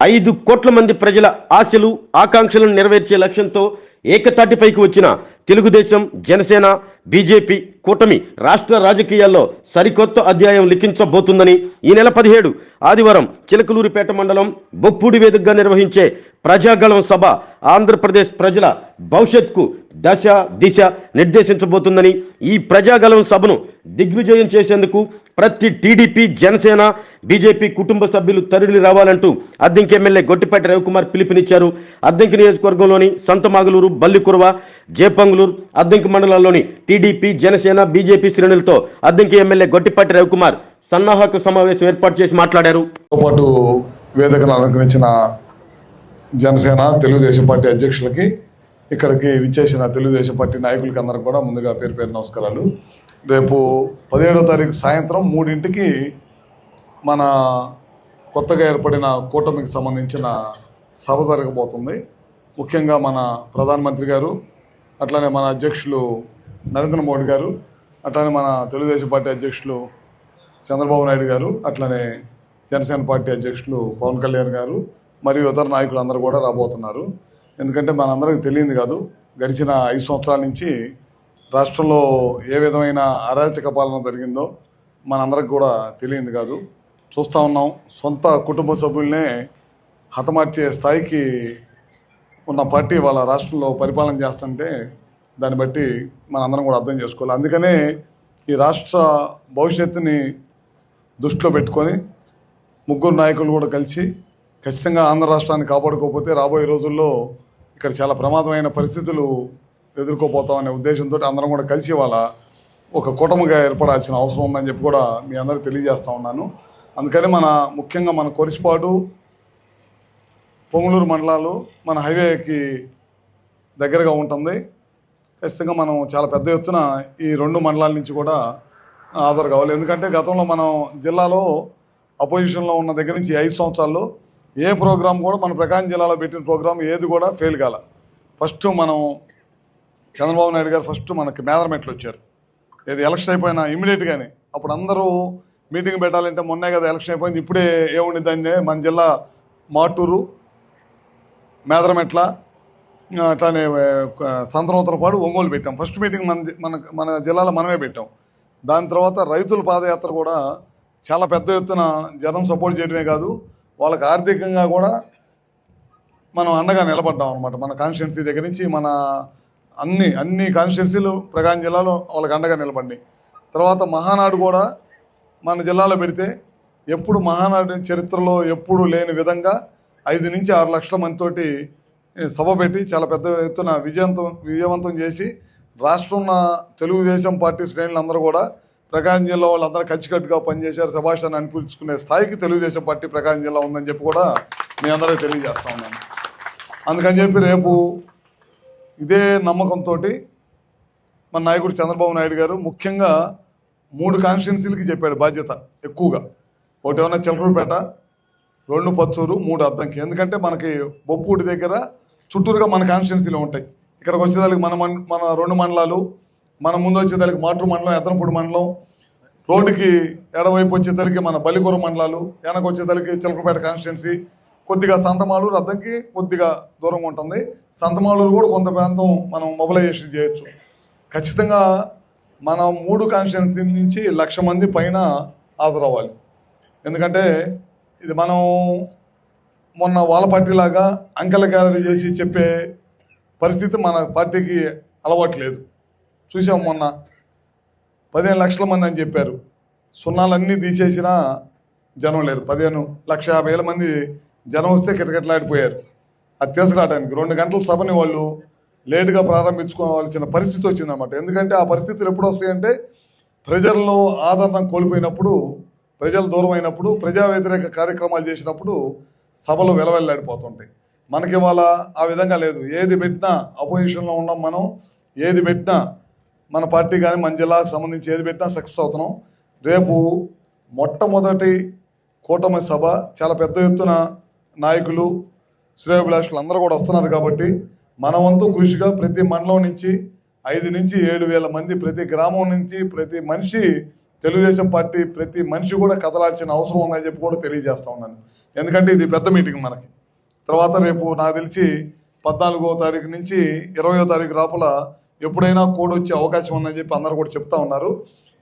ఐదు కోట్ల మంది ప్రజల ఆశలు ఆకాంక్షలను నెరవేర్చే లక్ష్యంతో ఏకతాటిపైకి వచ్చిన తెలుగుదేశం జనసేన బీజేపీ కూటమి రాష్ట్ర రాజకీయాల్లో సరికొత్త అధ్యాయం లిఖించబోతుందని ఈ నెల పదిహేడు ఆదివారం చిలకలూరిపేట మండలం బొప్పూడి వేదికగా నిర్వహించే ప్రజాగళం సభ ఆంధ్రప్రదేశ్ ప్రజల భవిష్యత్కు దశ దిశ నిర్దేశించబోతుందని ఈ ప్రజాగళం సభను దిగ్విజయం చేసేందుకు ప్రతి టీడీపీ జనసేన బీజేపీ కుటుంబ సభ్యులు తరలి రావాలంటూ అద్దెంకి ఎమ్మెల్యే గొట్టిపేట రవికుమార్ పిలుపునిచ్చారు. అద్దెంకి నియోజకవర్గంలోని సంతమాగులూరు బల్లికురవ జేపంగులూరు అద్దెంకి మండలాల్లోని టీడీపీ జనసేన బీజేపీ శ్రేణులతో అద్దెంకి ఎమ్మెల్యే గొట్టిపేట రవికుమార్ సన్నాహక సమావేశం ఏర్పాటు చేసి మాట్లాడారు. పాటు వేదికను అలంకరించిన జనసేన తెలుగుదేశం పార్టీ అధ్యక్షులకి ఇక్కడికి విచ్చేసిన తెలుగుదేశం పార్టీ నాయకులకి అందరూ కూడా ముందుగా పేరు పేరు నమస్కారాలు. రేపు పదిహేడో తారీఖు సాయంత్రం మూడింటికి మన కొత్తగా ఏర్పడిన కూటమికి సంబంధించిన సభ జరగబోతుంది. ముఖ్యంగా మన ప్రధానమంత్రి గారు అట్లానే మన అధ్యక్షులు నరేంద్ర మోడీ గారు అట్లానే మన తెలుగుదేశం పార్టీ అధ్యక్షులు చంద్రబాబు నాయుడు గారు అట్లనే జనసేన పార్టీ అధ్యక్షులు పవన్ కళ్యాణ్ గారు మరియు ఇతర నాయకులు అందరూ కూడా రాబోతున్నారు. ఎందుకంటే మనందరికీ తెలియదు కాదు గడిచిన ఐదు సంవత్సరాల నుంచి రాష్ట్రంలో ఏ విధమైన అరాచక పాలన జరిగిందో మనందరికి కూడా తెలియదు కాదు. చూస్తూ ఉన్నాం సొంత కుటుంబ సభ్యులనే హతమార్చే స్థాయికి ఉన్న పార్టీ వాళ్ళ రాష్ట్రంలో పరిపాలన చేస్తుంటే దాన్ని బట్టి మనందరం కూడా అర్థం చేసుకోవాలి. అందుకనే ఈ రాష్ట్ర భవిష్యత్తుని దృష్టిలో పెట్టుకొని ముగ్గురు నాయకులు కూడా కలిసి ఖచ్చితంగా ఆంధ్ర రాష్ట్రాన్ని కాపాడుకోకపోతే రాబోయే రోజుల్లో ఇక్కడ చాలా ప్రమాదమైన పరిస్థితులు ఎదుర్కోపోతాం అనే ఉద్దేశంతో అందరం కూడా కలిసి వాళ్ళ ఒక కూటమిగా ఏర్పడాల్సిన అవసరం ఉందని చెప్పి కూడా మీ అందరికీ తెలియజేస్తూ ఉన్నాను. అందుకని మన ముఖ్యంగా మన కొరిసిపాడు పొంగులూరు మండలాలు మన హైవేకి దగ్గరగా ఉంటుంది. ఖచ్చితంగా మనం చాలా పెద్ద ఎత్తున ఈ రెండు మండలాల నుంచి కూడా హాజరు కావాలి. ఎందుకంటే గతంలో మనం జిల్లాలో అపోజిషన్లో ఉన్న దగ్గర నుంచి ఐదు సంవత్సరాల్లో ఏ ప్రోగ్రాం కూడా మన ప్రకాశం జిల్లాలో పెట్టిన ప్రోగ్రాం ఏది కూడా ఫెయిల్ కాల. ఫస్ట్ మనం చంద్రబాబు నాయుడు గారు ఫస్ట్ మనకి మేదరమెట్లు వచ్చారు? ఏది ఎలక్షన్ అయిపోయినా ఇమీడియట్గానే అప్పుడు అందరూ మీటింగ్ పెట్టాలంటే మొన్నే కదా ఎలక్షన్ అయిపోయింది. ఇప్పుడే ఏముండిద్దంటే మన జిల్లా మాటూరు మేదరమెట్ల అట్లానే ఆ, సంతనోత్తరపాడు ఒంగోలు పెట్టాం. ఫస్ట్ మీటింగ్ మన మన మన జిల్లాలో మనమే పెట్టాం. దాని తర్వాత రైతుల పాదయాత్ర కూడా చాలా పెద్ద ఎత్తున జనం సపోర్ట్ చేయడమే కాదు వాళ్ళకి ఆర్థికంగా కూడా మనం అండగా నిలబడ్డాం అనమాట మన కాన్స్టిట్యున్సీ దగ్గర నుంచి మన అన్ని అన్ని కాన్స్టిట్యున్సీలు ప్రకాశం జిల్లాలో వాళ్ళకి అండగా నిలబడి. తర్వాత మహానాడు కూడా మన జిల్లాలో పెడితే ఎప్పుడు మహానాడు చరిత్రలో ఎప్పుడు లేని విధంగా ఐదు నుంచి ఆరు లక్షల మందితోటి సభ పెట్టి చాలా పెద్ద ఎత్తున విజయవంతం విజయవంతం చేసి రాష్ట్రంలో తెలుగుదేశం పార్టీ శ్రేణులందరూ కూడా ప్రకాశం జిల్లా వాళ్ళందరూ కలిసికట్టుగా పనిచేశారు. శభాషాన్ని అనిపించుకునే స్థాయికి తెలుగుదేశం పార్టీ ప్రకాశం జిల్లా ఉందని చెప్పి కూడా మీ అందరికీ తెలియజేస్తా ఉన్నాను. అందుకని చెప్పి రేపు ఇదే నమ్మకంతో మన నాయకుడు చంద్రబాబు నాయుడు గారు ముఖ్యంగా మూడు కాన్స్టిట్యున్సీలకి చెప్పాడు బాధ్యత ఎక్కువగా. ఒకటి ఏమన్నా చిలకూరుపేట రెండు పచ్చూరు మూడు అద్దంకి. ఎందుకంటే మనకి బొప్పూటి దగ్గర చుట్టూరుగా మన కాన్స్టిట్యున్సీలు ఉంటాయి. ఇక్కడికి వచ్చేదానికి మన మన రెండు మండలాలు మన ముందు వచ్చేదానికి మాటూరు మండలం ఎత్తనపూడి మండలం రోడ్డుకి ఎడవైపు వచ్చేదానికి మన బలికూర మండలాలు వెనక వచ్చేదానికి చిలకపేట కాన్స్టిట్యున్సీ కొద్దిగా సంతమాలూరు అద్దంకి కొద్దిగా దూరంగా ఉంటుంది. సంతమాలూరు కూడా కొంత ప్రాంతం మనం మొబిలైజేషన్ చేయొచ్చు. ఖచ్చితంగా మన మూడు కాన్స్టిట్యున్సీ నుంచి లక్ష మంది పైన హాజరవ్వాలి. ఎందుకంటే ఇది మనం మొన్న వాళ్ళ పార్టీ లాగా అంకెల క్యారీ చేసి చెప్పే పరిస్థితి మన పార్టీకి అలవాట్లేదు చూసాం మొన్న పదిహేను లక్షల మంది అని చెప్పారు. సున్నాలన్నీ తీసేసినా జనం లేరు. పదిహేను లక్ష యాభై వేల మంది జనం వస్తే కిటకిటలాడిపోయారు. అది తీసుకురావడానికి రెండు గంటల సభని వాళ్ళు లేటుగా ప్రారంభించుకోవాల్సిన పరిస్థితి వచ్చిందన్నమాట. ఎందుకంటే ఆ పరిస్థితులు ఎప్పుడు వస్తాయంటే ప్రజల్లో ఆదరణ కోల్పోయినప్పుడు ప్రజలు దూరం అయినప్పుడు ప్రజా వ్యతిరేక కార్యక్రమాలు చేసినప్పుడు సభలు వెలవెల్లాడిపోతుంటాయి. మనకి ఇవాళ ఆ విధంగా లేదు. ఏది పెట్టినా అపోజిషన్లో ఉన్నాం మనం ఏది పెట్టినా మన పార్టీ కానీ మన జిల్లాకు సంబంధించి ఏది పెట్టినా సక్సెస్ అవుతున్నాం. రేపు మొట్టమొదటి కూటమి సభ చాలా పెద్ద ఎత్తున నాయకులు శ్రేయోభిలాషులు అందరూ కూడా వస్తున్నారు కాబట్టి మన వంతు కృషిగా ప్రతి మండలం నుంచి ఐదు నుంచి ఏడు వేల మంది ప్రతి గ్రామం నుంచి ప్రతి మనిషి తెలుగుదేశం పార్టీ ప్రతి మనిషి కూడా కదలాల్సిన అవసరం ఉందని చెప్పి కూడా తెలియజేస్తా ఉన్నాను. ఎందుకంటే ఇది పెద్ద మీటింగ్ మనకి. తర్వాత రేపు నాకు తెలిసి పద్నాలుగో తారీఖు నుంచి ఇరవయో తారీఖు లోపల ఎప్పుడైనా కోడ్ వచ్చే అవకాశం ఉందని చెప్పి అందరూ కూడా చెప్తా ఉన్నారు.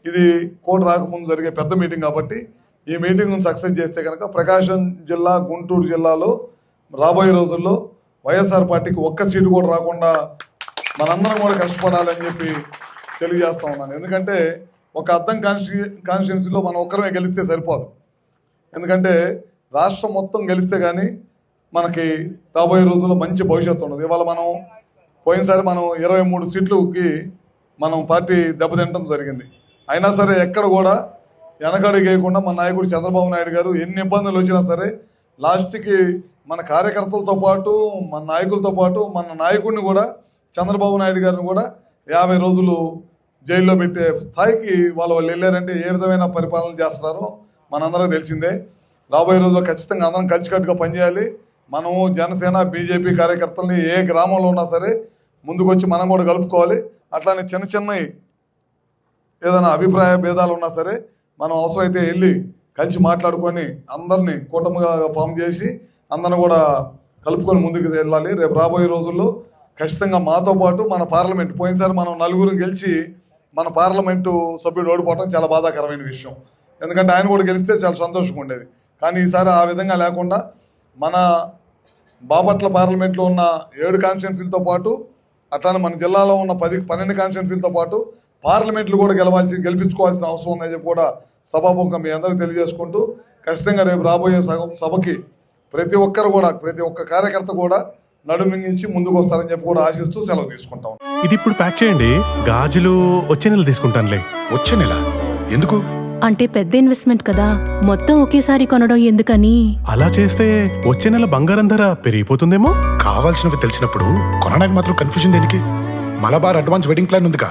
ఇది కోడ్ రాకముందు జరిగే పెద్ద మీటింగ్ కాబట్టి ఈ మీటింగ్ను సక్సెస్ చేస్తే కనుక ప్రకాశం జిల్లా గుంటూరు జిల్లాలో రాబోయే రోజుల్లో వైఎస్ఆర్ పార్టీకి ఒక్క సీటు కూడా రాకుండా మనందరం కూడా కష్టపడాలని చెప్పి తెలియజేస్తా ఉన్నాను. ఎందుకంటే ఒక అర్థం కాన్స్టి కాన్స్టిట్యున్సీలో మనం ఒక్కరమే గెలిస్తే సరిపోదు. ఎందుకంటే రాష్ట్రం మొత్తం గెలిస్తే కానీ మనకి రాబోయే రోజుల్లో మంచి భవిష్యత్తు ఉండదు. ఇవాళ మనం పోయినసారి మనం ఇరవై మూడు సీట్లకి మనం పార్టీ దెబ్బతింటం జరిగింది. అయినా సరే ఎక్కడ కూడా వెనకడుగేయకుండా మన నాయకుడు చంద్రబాబు నాయుడు గారు ఎన్ని ఇబ్బందులు వచ్చినా సరే లాస్ట్కి మన కార్యకర్తలతో పాటు మన నాయకులతో పాటు మన నాయకుడిని కూడా చంద్రబాబు నాయుడు గారిని కూడా యాభై రోజులు జైల్లో పెట్టే స్థాయికి వాళ్ళు వాళ్ళు వెళ్ళారంటే ఏ విధమైన పరిపాలన చేస్తున్నారో మనందరికీ తెలిసిందే. రాబోయే రోజుల్లో ఖచ్చితంగా అందరం కలిసికట్టుగా పనిచేయాలి. మనము జనసేన బీజేపీ కార్యకర్తల్ని ఏ గ్రామంలో ఉన్నా సరే ముందుకొచ్చి మనం కూడా కలుపుకోవాలి. అట్లానే చిన్న చిన్నవి ఏదైనా అభిప్రాయ భేదాలు ఉన్నా సరే మనం అవసరమైతే వెళ్ళి కలిసి మాట్లాడుకొని అందరినీ కూటమిగా ఫామ్ చేసి అందరిని కూడా కలుపుకొని ముందుకు వెళ్ళాలి. రేపు రాబోయే రోజుల్లో ఖచ్చితంగా మాతో పాటు మన పార్లమెంట్ పోయినసారి మనం నలుగురు గెలిచి మన పార్లమెంటు సభ్యుడు ఓడిపోవడం చాలా బాధాకరమైన విషయం. ఎందుకంటే ఆయన కూడా గెలిస్తే చాలా సంతోషంగా ఉండేది. కానీ ఈసారి ఆ విధంగా లేకుండా మన బాపట్ల పార్లమెంట్లో ఉన్న ఏడు కాన్స్టిట్యున్సీలతో పాటు అట్లానే మన జిల్లాలో ఉన్న పది పన్నెండు కాన్స్టిట్యున్సీలతో పాటు పార్లమెంట్లు కూడా గెలవాల్సి గెలిపించుకోవాల్సిన అవసరం ఉందని చెప్పి కూడా సభాముఖంగా మీ అందరికీ తెలియజేసుకుంటూ ఖచ్చితంగా రేపు రాబోయే సభకి ప్రతి ఒక్కరు కూడా ప్రతి ఒక్క కార్యకర్త కూడా నడుమింగించి ముందుకు వస్తారని చెప్పి కూడా ఆశిస్తూ సెలవు తీసుకుంటాం. ఇది ఇప్పుడు ప్యాక్ చేయండి. గాజులు వచ్చే నెల తీసుకుంటానులే. వచ్చే నెల? ఎందుకు? అంటే పెద్ద ఇన్వెస్ట్మెంట్ కదా. మొత్తం ఒకేసారి కొనడం ఎందుకని? అలా చేస్తే వచ్చే నెల బంగారం ధర పెరిగిపోతుందేమో? కావాల్సినవి తెలిసినప్పుడు కొనడానికి మాత్రం కన్ఫ్యూజన్ దేనికి? మలబార్ అడ్వాన్స్ వెడ్డింగ్ ప్లాన్ ఉందిగా.